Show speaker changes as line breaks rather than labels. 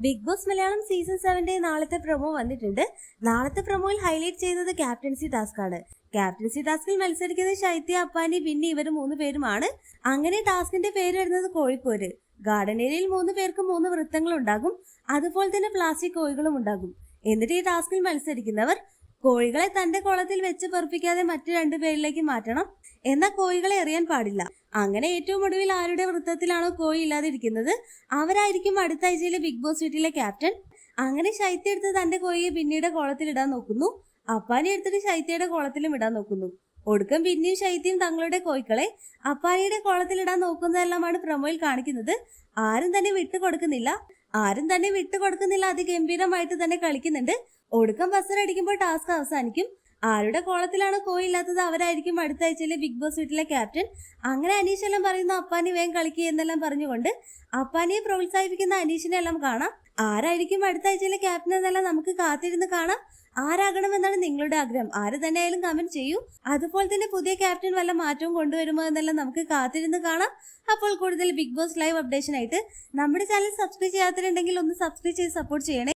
Big boss Malayalam season സെവന്റെ നാളത്തെ promo വന്നിട്ടുണ്ട്. നാളത്തെ പ്രൊമോയിൽ ഹൈലൈറ്റ് ചെയ്തത് ക്യാപ്റ്റൻസി ടാസ്ക് ആണ് ക്യാപ്റ്റൻസി ടാസ്കിൽ മത്സരിക്കുന്നത് ശൈത്യ അപ്പാനി പിന്നെ ഇവർ മൂന്ന് പേരുമാണ്. അങ്ങനെ ടാസ്കിന്റെ പേര് വരുന്നത് കോഴിക്കോട്. ഗാർഡൻ ഏരിയയിൽ മൂന്ന് പേർക്ക് മൂന്ന് വൃത്തങ്ങൾ ഉണ്ടാകും. അതുപോലെ തന്നെ പ്ലാസ്റ്റിക് കോഴികളും ഉണ്ടാകും. എന്നിട്ട് ഈ ടാസ്കിൽ മത്സരിക്കുന്നവർ കോഴികളെ തന്റെ കുളത്തിൽ വെച്ച് പെറുപ്പിക്കാതെ മറ്റു രണ്ടു പേരിലേക്ക് മാറ്റണം എന്നാൽ കോഴികളെ എറിയാൻ പാടില്ല. അങ്ങനെ ഏറ്റവും ഒടുവിൽ ആരുടെ വൃത്തത്തിലാണോ കോഴി ഇല്ലാതിരിക്കുന്നത്? അവരായിരിക്കും അടുത്ത ആഴ്ചയിലെ ബിഗ് ബോസ് വീട്ടിലെ ക്യാപ്റ്റൻ അങ്ങനെ ശൈത്യ എടുത്ത് തന്റെ കോഴിയെ പിന്നീട് കുളത്തിലിടാൻ നോക്കുന്നു. അപ്പാനി എടുത്തിട്ട് ശൈത്യയുടെ കുളത്തിലും ഇടാൻ നോക്കുന്നു. ഒടുക്കം പിന്നെയും ശൈത്യം തങ്ങളുടെ കോഴിക്കളെ അപ്പാനിയുടെ കുളത്തിലിടാൻ നോക്കുന്നതെല്ലാമാണ് പ്രമോയിൽ കാണിക്കുന്നത്. ആരും തന്നെ വിട്ടുകൊടുക്കുന്നില്ല. ആരും തന്നെ വിട്ടുകൊടുക്കുന്നില്ല അതിഗംഭീരമായിട്ട് തന്നെ കളിക്കുന്നുണ്ട്. ഒടുക്കം ബസ്സറടിക്കുമ്പോൾ ടാസ്ക് അവസാനിക്കും. ആരുടെ കോളത്തിലാണ് കോയില്ലാത്തത് അവരായിരിക്കും അടുത്ത ആഴ്ചയിലെ ബിഗ് ബോസ് വീട്ടിലെ ക്യാപ്റ്റൻ അങ്ങനെ അനീഷ് എല്ലാം പറയുന്നു അപ്പാനി വേഗം കളിക്കുക എന്നെല്ലാം പറഞ്ഞുകൊണ്ട്. അപ്പാനിയെ പ്രോത്സാഹിപ്പിക്കുന്ന അനീഷിനെ എല്ലാം കാണാം. ആരായിരിക്കും അടുത്ത ആഴ്ചയിലെ ക്യാപ്റ്റൻ എന്നെല്ലാം നമുക്ക് കാത്തിരുന്ന് കാണാം. ആരാകണമെന്നാണ് നിങ്ങളുടെ ആഗ്രഹം. ആര് തന്നെ ആയാലും കമന്റ് ചെയ്യൂ. അതുപോലെ തന്നെ പുതിയ ക്യാപ്റ്റൻ വല്ല മാറ്റവും കൊണ്ടുവരുമോ എന്നെല്ലാം നമുക്ക് കാത്തിരുന്ന് കാണാം. അപ്പോൾ കൂടുതൽ ബിഗ് ബോസ് ലൈവ് അപ്ഡേഷൻ ആയിട്ട് നമ്മുടെ ചാനൽ സബ്സ്ക്രൈബ് ചെയ്യാത്തവരുണ്ടെങ്കിൽ ഒന്ന് സബ്സ്ക്രൈബ് ചെയ്ത് സപ്പോർട്ട് ചെയ്യണേ.